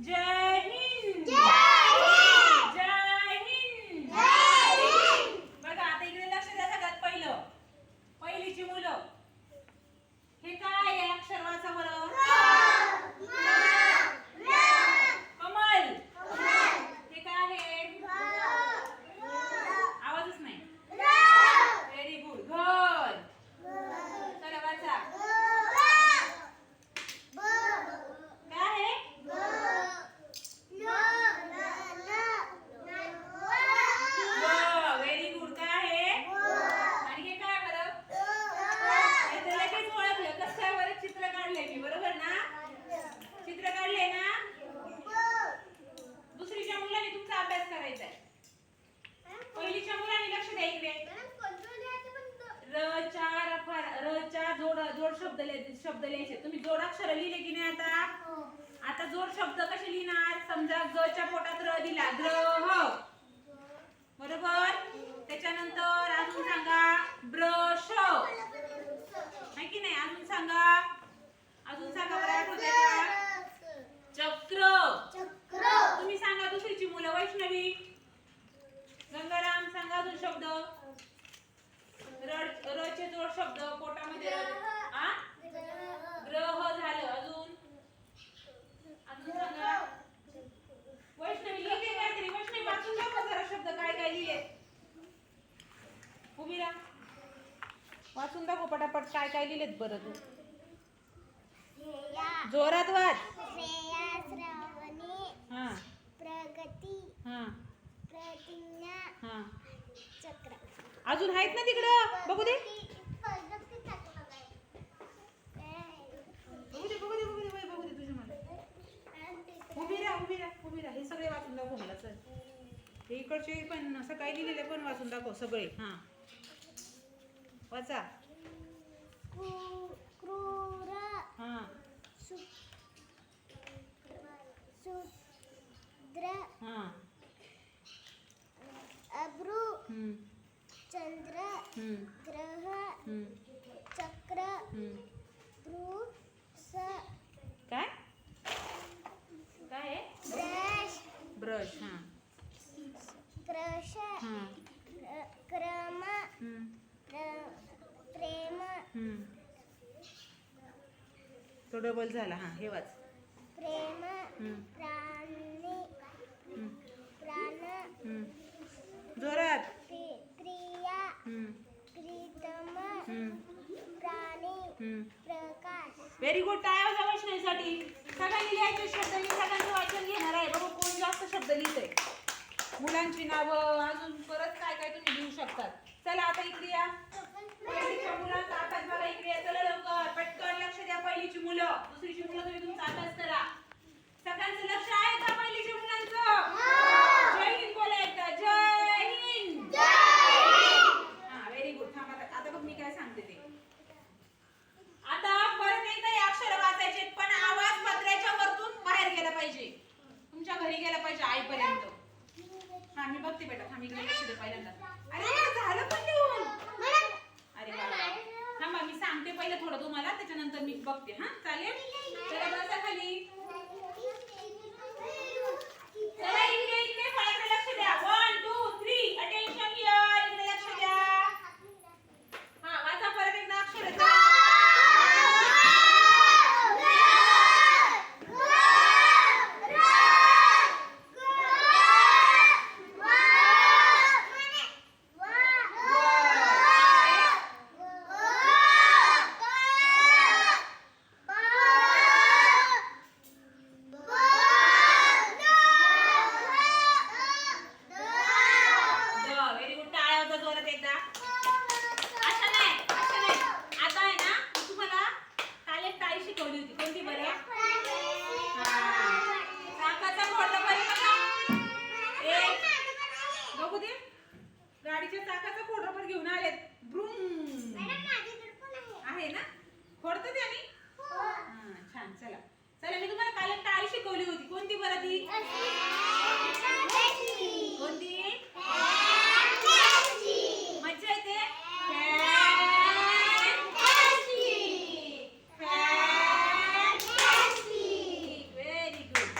जय हिंद जय हिंद बघा आता इकडे लक्ष द्या सगळ्यात पहिलं पहिलीची मुलं हे काय आहे अक्षर वाचा बरं कमल हे काय आहे आवाजच नाही व्हेरी गुड घर चला वाचा काय आहे व्हेरी गुड काय आहे आणि हे काय बरं हे तर लगेच ओळखलं कसं काय बरं चित्र काढलंय मी बरोबर ना चित्र काढले ना दुसरीच्या मुलांनी तुमचा अभ्यास करायचा आहे पहिलीच्या मुलांनी लक्ष द्या इकडे र चार फार र च्या जोड शब्द लिहायचे शब्द लिहायचे. तुम्ही जोडाक्षर लिहिले की नाही आता? आता जोड शब्द कसे लिहिणार? समजा ग च्या पोटात र दिला. ग्रह बरोबर? त्याच्यानंतर अजून सांगा ब्रश आहे की नाही? अजून सांगा. अजून सांगा बरं का? चक्र. तुम्ही सांगा दुसरीची मुलं वैष्णवी. गंगाराम सांगा अजून शब्द. रचे जोड शब्द पोटामध्ये र- आ? ग्रह झालं अजून अजून सांगा वैष्णवी लिहिते काहीतरी वैष्णवी वाचून दाखव जरा शब्द काय काय लिहिले उभी राहा वाचून दाखव पटापट काय काय लिहिलेत बरं तू? जोरात वाच. हा. प्रगती हा. प्रतिज्ञा हा. चक्र. अजून आहेत ना तिकडं? बघू दे. बघू दे बघू दे बघू दे बाई, बघू दे तुझ्या मला उभी राहा उभी राहा उभी राहा. हे सगळे वाचून दाखव मला चल. हे इकडचे पण सकाळी लिहिलेले पण वाचून दाखव सगळे. हा. वाचा क्रूर हा शूद्र हा अब्रू चंद्र ग्रह चक्र काय? काय? ब्रश ब्रश हा क्रश हा क्रम प्रेम तो डबल झाला हा. हे वाच. प्रेम प्राण जोरात. प्रि- प्रिया प्रीतम प्राणी प्रकाश व्हेरी गुड टाळ्या वाजवा वैष्णवीसाठी. सगळ्यांनी लिहायचे शब्द मी सगळ्यांचं वाचन घेणार आहे. बघू कोण जास्त शब्द लिहितंय. मुलांची नावं अजून परत काय काय तुम्ही लिहू शकतात. चला आता इकडे या पहिलीच्या मुलांचा अभ्यास बघा इकडे या. चला लवकर पटकन लक्ष द्या पहिलीची मुलं दुसरीची मुलं तुम्ही तुमचा अभ्यास करा सगळ्यांचं लक्ष आहे का पहिलीच्या मुलांचं जय हिंद बोला एकदा जय हिंद हा व्हेरी गुड थांबा आता आता बघ मी काय सांगते ते आता परत एकदा हे अक्षर वाचायचे पण आवाज पत्र्याच्या वरतून बाहेर गेला पाहिजे तुमच्या घरी गेला पाहिजे आईपर्यंत हा मी बघते बेटा थांब इकडे लक्ष दे पहिल्यांदा. अरे झालं पण लिहून. अरे वा वा. थांबा मी सांगते पहिलं थोडं तुम्हाला त्याच्यानंतर मी बघते हा? चालेल? चला बसा खाली चला इकडे इकडे फळ्याकडे लक्ष द्या one two three attention here इकडे लक्ष द्या हा वाचा परत एकदा अक्षर व्हेरी गुड टाळ्या होता जोरात एकदा अशा नाही अशा नाही आता आहे ना मी तुम्हाला काल एक टाळी शिकवली होती कोणती बरं चाकाचा फोडला बरं बघा एक बघू दे गाडीच्या चाकाचा फोडा घेऊन आलेत ब्रूम आहे ना फोडतं त्याने हा, छान चला चला मी तुम्हाला काल एक टाळी शिकवली होती कोणती बरं ती कोणती मज्जा येते Fantastic. Very good.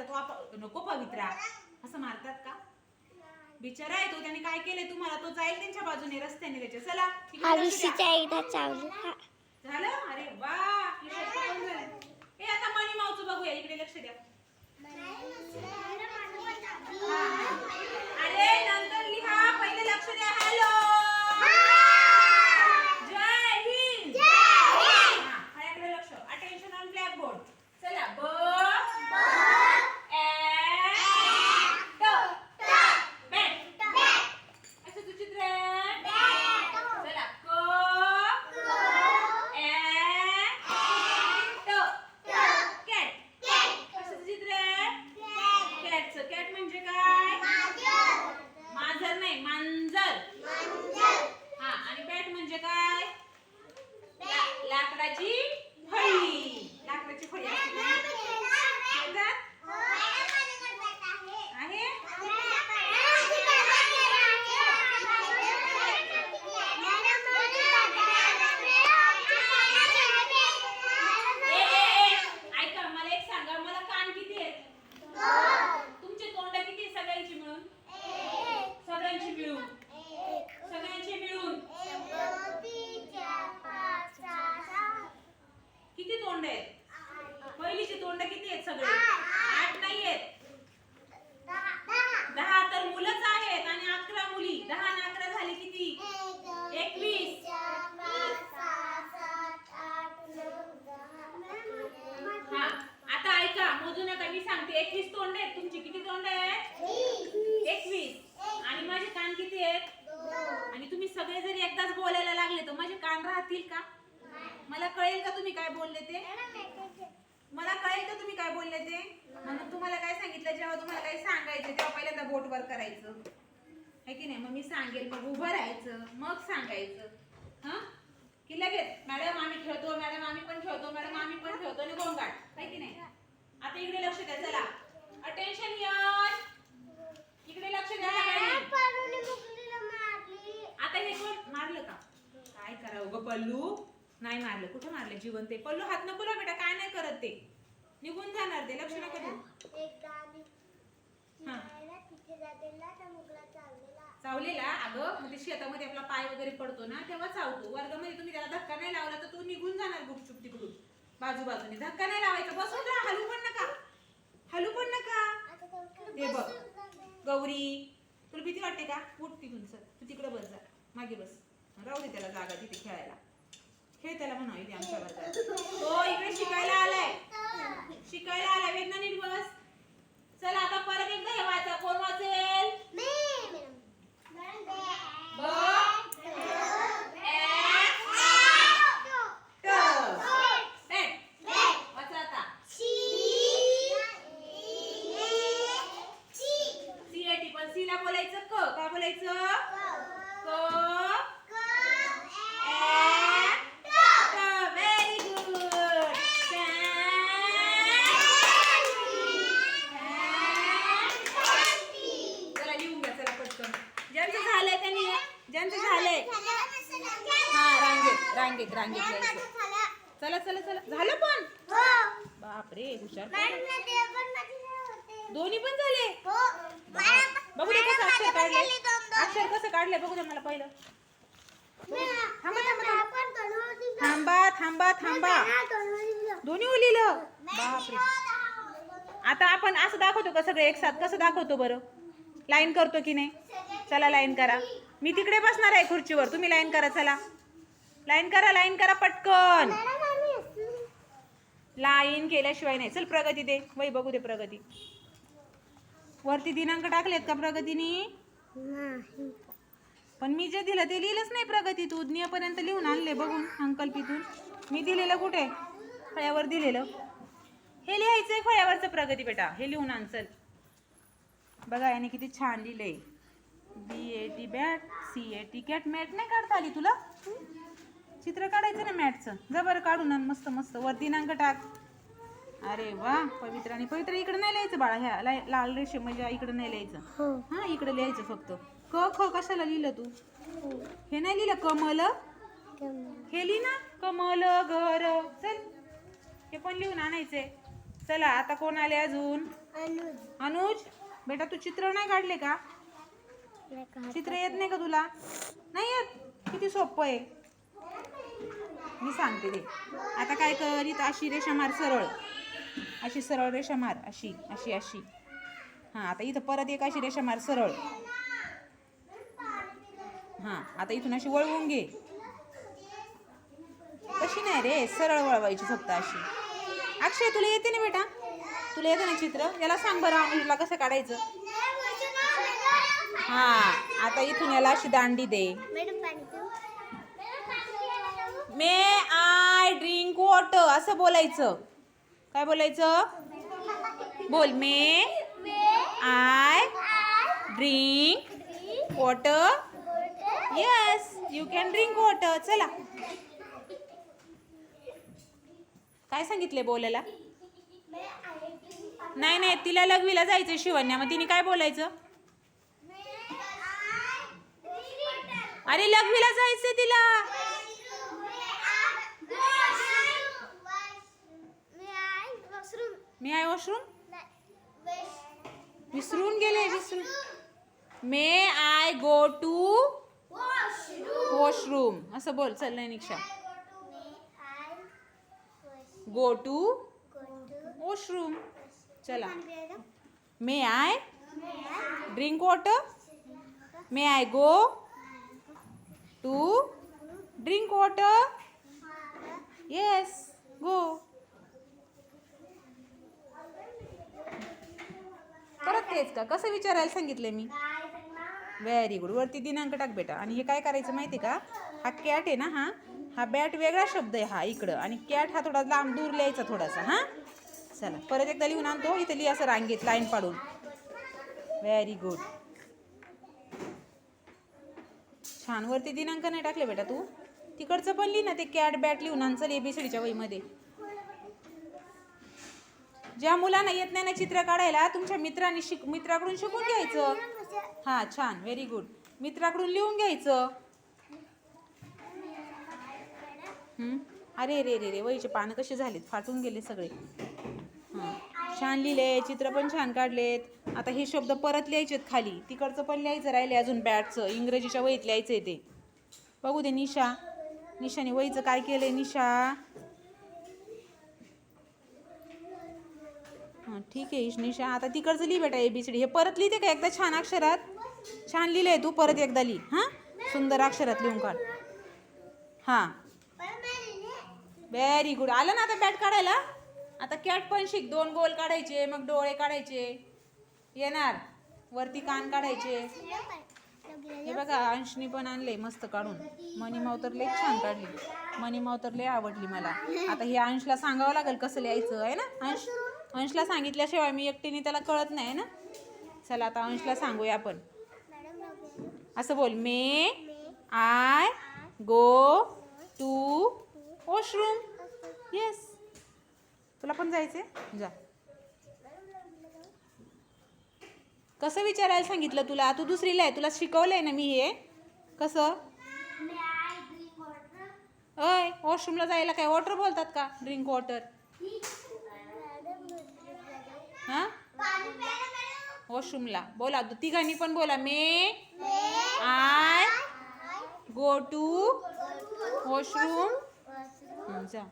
तो आप- नको पवित्रा असं मारतात का बिचारा आहे तो त्याने काय केलंय तुम्हाला तो जाईल त्यांच्या बाजूने रस्त्याने त्याच्या चला हरीशीच्या एकदा चावला. झालं? अरे वा हे सोपं पण झालं. आता मनी माऊचं बघूया. इकडे लक्ष द्या. अरे नंतर लिहा. पहिले लक्ष द्या. हॅलो जय हिंद हा, माझ्याकडे लक्ष अटेन्शन ऑन ब्लॅक बोर्ड चला ब ॲ, ट. बॅट. असं तू चित्र आहे? चला क ॲ, ट. कॅट. कसं चित्र आहे? कॅटचं कॅट म्हणजे काय मांजर नाही मांजर हा आणि बॅट म्हणजे काय ला- लाकडाची फळी लाकडाची फळी असते ना? शेतात आहे ए, ए, ए, ऐका मला एक सांगा मला कान किती आहेत तुमचे तोंड किती आहेत सगळ्यांची मिळून सगळ्यांची मिळून सगळ्यांची मिळून किती तोंड आहेत पहिलीचे तोंड किती आहेत सगळे आठ नाही आहेत दहा तर मुलंच आहेत आणि अकरा मुली दहा आणि अकरा झाले किती एकवीस हा आता ऐका मोजू नका मी सांगते एकवीस तोंड आहेत तुमची किती तोंड आहेत एकवीस आणि माझे कान किती आहेत आणि तुम्ही सगळे जरी एकदाच बोलायला लागले तर माझे कान राहतील का मला कळेल का तुम्ही काय बोलले ते? मला कळेल का तुम्ही काय बोलले ते? म्हणून तुम्हाला काय सांगितलं जेव्हा तुम्हाला काही सांगायचं तेव्हा पहिल्यांदा बोट वर करायचं. है की नाही? मग मी सांगेल मग उभं राहायचं मग सांगायचं. हा? की लगेच मॅडम आम्ही खेळतो मॅडम आम्ही पण खेळतो मॅडम आम्ही पण खेळतो आणि गोंगाट है की नाही? आता इकडे लक्ष द्या चला. अटेन्शन यश इकडे लक्ष द्या. आता हे कोण? मारलं का? काय करावं ग पल्लू? नाही मारलं. कुठं मारलं? जिवंत आहे पल्लू हात नको लाव बेटा. काय नाही करत ते. निघून जाणार ते. लक्ष नका देऊ. हा. चावलेला. अगं मग ते शेतामध्ये आपला पाय वगैरे पडतो ना तेव्हा चावतो. वर्गामध्ये तुम्ही त्याला धक्का नाही लावला तर तो निघून जाणार गुपचूप तिकडून. बाजू बाजूने धक्का नाही लावायचा. बसून राहा हलू पण नका. हलू पण नका. ते बघ. गौरी तुला भीती वाटते का? उठ तिथून सर तू तिकडे बस जा. मागे बस. राहू दे त्याला जागा तिथे खेळायला. खेळ त्याला म्हणा इथे आमच्या वर्गात तो इकडे शिकायला आलाय. शिकायला आलाय. वेदना नीट बस चला आता परत एकदा हे वाचा. कोण वाचेल? सी ए टी पण सी ला बोलायचं क? काय बोलायचं? क ॲ, ट. व्हेरी गुड चला लिहून घ्या चला पटकन ज्यांचं झालंय त्यांनी ज्यांचं झालंय हा रांगेत रांगेत यायचं चला चला चला. झालं पण? बापरे हुशार दोन्ही पण झाले? बघू दे कसं अक्षर काढले अक्षर कसं काढलंय बघू दे मला पहिलं. थांबा थांबा थांबा. दोन्ही लिहिलं बापरे. आता आपण असं दाखवतो का सगळं एक साथ? कसं दाखवतो बरं? लाईन करतो की नाही? चला लाईन करा. मी तिकडे बसणार आहे खुर्चीवर. तुम्ही लाईन करा चला. लाईन करा लाईन करा पटकन. लाईन केल्याशिवाय नाही. चल प्रगती दे. वही बघू दे प्रगती. वरती दिनांक टाकलेत का प्रगतीनी? पण मी जे दिलं ते लिहिलंच नाही प्रगती. तू पर्यंत लिहून आणले बघून अंकल्पीतून. मी दिलेलं कुठे? फळ्यावर दिलेलं. हे लिहायचंय फळ्यावरचं प्रगती बेटा. हे लिहून आण चल. बघा याने किती छान लिहिलंय. B A T bat C A T cat mat नाही काढता आली तुला? चित्र काढायचं ना मॅटचं? जा बरं काढून आण मस्त मस्त. वर दिनांक टाक. अरे वा पवित्र आणि पवित्र इकडे नाही लिहायचं बाळा ह्या ला- लाल रेषे म्हणजे इकडे नाही लिहायचं. हा. इकडे लिहायचं फक्त. क ख कशाला लिहिलं तू? हे नाही लिहिलं कमल? हे लिही ना कमल घर. चल हे पण लिहून आणायचंय. चला आता कोण आले अजून? अनुज. बेटा तू चित्र नाही काढले का? चित्र येत नाही का तुला? नाही येत. किती सोपं आहे. मी सांगते ते. आता काय कर इथं अशी रेषा मार सरळ. अशी सरळ रेषा मार अशी अशी अशी. हां आता इथं परत एक अशी रेषा मार सरळ. हां आता इथून अशी वळवून घे. कशी नाही रे सरळ वळवायची फक्त अशी. अक्षय तुला येते ना बेटा? तुला येते ना चित्र? याला सांग बरं अनुजला कसं काढायचं. हां आता इथून याला अशी दांडी दे. मे आय ड्रिंक वॉटर असं बोलायचं. काय बोलायचं? बोल. May I drink water yes you can drink water चला. काय सांगितले बोलायला? नाही नाही तिला लघवीला जायचं शिवण्या. मग तिने काय बोलायचं? अरे लघवीला जायचंय तिला. मी आय वॉशरूम? विसरून गेले विसरून. May I go to washroom. असं बोल चल नाही निक्षा. Go to washroom. चला. May I drink water. May I go to drink water. Yes go परत तेच का? कसं विचारायला सांगितले मी? व्हेरी गुड वरती दिनांक टाक बेटा. आणि हे काय करायचं माहिती आहे का? हा कॅट आहे ना हा? हा बॅट वेगळा शब्द आहे हा इकडं. आणि कॅट हा थोडा लांब दूर लिहायचा थोडासा हा? चला परत एकदा लिहून आणतो. इथं लिहा असं रांगेत लाईन पाडून. व्हेरी गुड छान. वरती दिनांक नाही टाकले बेटा तू. तिकडचं पण लिही ना ते कॅट बॅट लिहून आण. चल एबीसीडीच्या वहीमध्ये. ज्या मुलांना येत नाही ना चित्र काढायला तुमच्या मित्रांनी शिक मित्राकडून शिकून घ्यायचं. हा छान व्हेरी गुड मित्राकडून लिहून घ्यायचं. अरे रे रे रे वहीचे पानं कसे झालेत? फाटून गेले सगळे. हां. छान लिहिले चित्र पण छान काढलेत. आता हे शब्द परत लिहायचेत खाली. तिकडचं पण लिहायचं राहिले अजून बॅटचं इंग्रजीच्या वहीत लिहायचं आहे ते. बघू दे निशा. निशाने वहीचं काय केलंय निशा? हां ठीक आहे इशनिशा आता तिकडचं लिही बेटा डी हे परत लिहिते का एकदा छान अक्षरात? छान लिहिलंय तू परत एकदा लिही. हां? सुंदर अक्षरात लिहून काढ. हां. व्हेरी गुड आलं ना आता बॅट काढायला? आता कॅट पण शिक. दोन गोल काढायचे मग डोळे काढायचे. येणार. वरती कान काढायचे. हे बघा अंशनी पण आणले मस्त काढून. मनी मावतर लय छान काढली. मनी मावतरले आवडली मला. आता हे अंशला सांगावं लागेल कसं लिहायचं आहे ना अंश? अंशला सांगितल्याशिवाय मी एकटीने त्याला कळत नाही ना. चला आता अंशला सांगूया आपण. असं बोल. May I go to washroom. Yes तुला पण जायचंय? जा. कसं विचारायला सांगितलं तुला? तू दुसरीला आहे. तुला शिकवलंय ना मी हे. कसं? अय वॉशरूमला जायला काय? वॉटर बोलतात का? ड्रिंक वॉटर हां? वॉशरूमला. बोला तू तिघांनी पण बोला. May I go to washroom. जा.